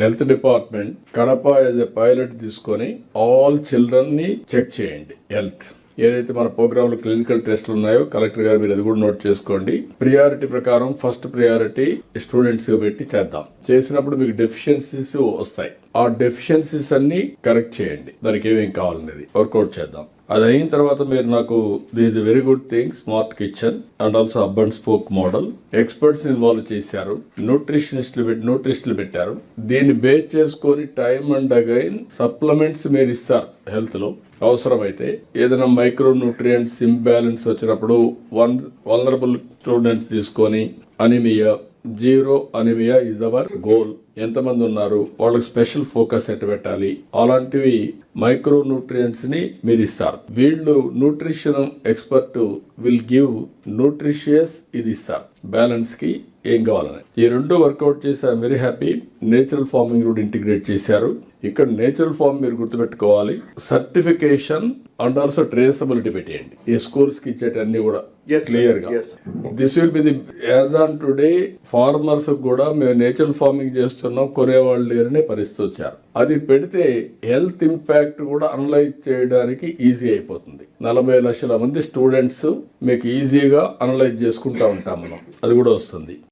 Health department Kadapa as a pilot తీసుకొని all చిల్డ్రన్ని check చేయండి హెల్త్ ఏదైతే మన ప్రోగ్రామ్లో క్లినికల్ టెస్ట్లు ఉన్నాయో కలెక్టర్ గారు మీరు అది కూడా నోట్ చేసుకోండి. ప్రియారిటీ ప్రకారం ఫస్ట్ ప్రియారిటీ స్టూడెంట్స్ పెట్టి చేద్దాం. చేసినప్పుడు మీకు డెఫిషియన్సీస్ వస్తాయి. ఆ డెఫిషియన్సీస్ అన్ని కరెక్ట్ చేయండి. దానికి ఏమేం కావాలనేది వర్కౌట్ చేద్దాం. అది అయిన తర్వాత మీరు నాకు this very good thing smart kitchen and also hub and spoke model experts involve చేశారు. న్యూట్రిషనిస్టులు పెట్టి న్యూట్రిస్టులు పెట్టారు. దీన్ని బేస్ చేసుకొని టైం అండ్ అగైన్ సప్లిమెంట్స్ మీరు ఇస్తారు హెల్త్లో. అవసరమైతే ఏదైనా మైక్రో న్యూట్రియంట్స్ ఇంబ్యాలెన్స్ వచ్చినప్పుడు వన్ వలరబుల్ స్టూడెంట్స్ తీసుకొని anaemia zero anaemia is our goal ఎంతమంది ఉన్నారు? వాళ్ళకి స్పెషల్ ఫోకస్ ఎట్ట పెట్టాలి? అలాంటివి మైక్రో న్యూట్రియంట్స్ని మీరు ఇస్తారు వీళ్ళు nutrition expert will give nutritious ఇది ఇస్తారు. బ్యాలెన్స్కి ఏం కావాలని. ఈ రెండు వర్కౌట్ చేసి I'm very happy natural farming కూడా ఇంటిగ్రేట్ చేశారు. ఇక్కడ నేచురల్ ఫార్మ్ మీరు గుర్తుపెట్టుకోవాలి. సర్టిఫికేషన్ అండ్ ఆల్సో ట్రేసబిలిటీ పెట్టేయండి. ఈ స్కూల్స్కి ఇచ్చేటన్ని కూడా. క్లియర్గా. This will be the as on today farmers కూడా మేము నేచురల్ ఫార్మింగ్ చేస్తున్నాం. కొనేవాళ్ళు లేరనే పరిస్థితి వచ్చారు. అది పెడితే హెల్త్ ఇంపాక్ట్ కూడా అనలైజ్ చేయడానికి ఈజీ అయిపోతుంది. నలభై లక్షల మంది స్టూడెంట్స్ మీకు ఈజీగా అనలైజ్ చేసుకుంటా ఉంటాం మనం. అది కూడా వస్తుంది.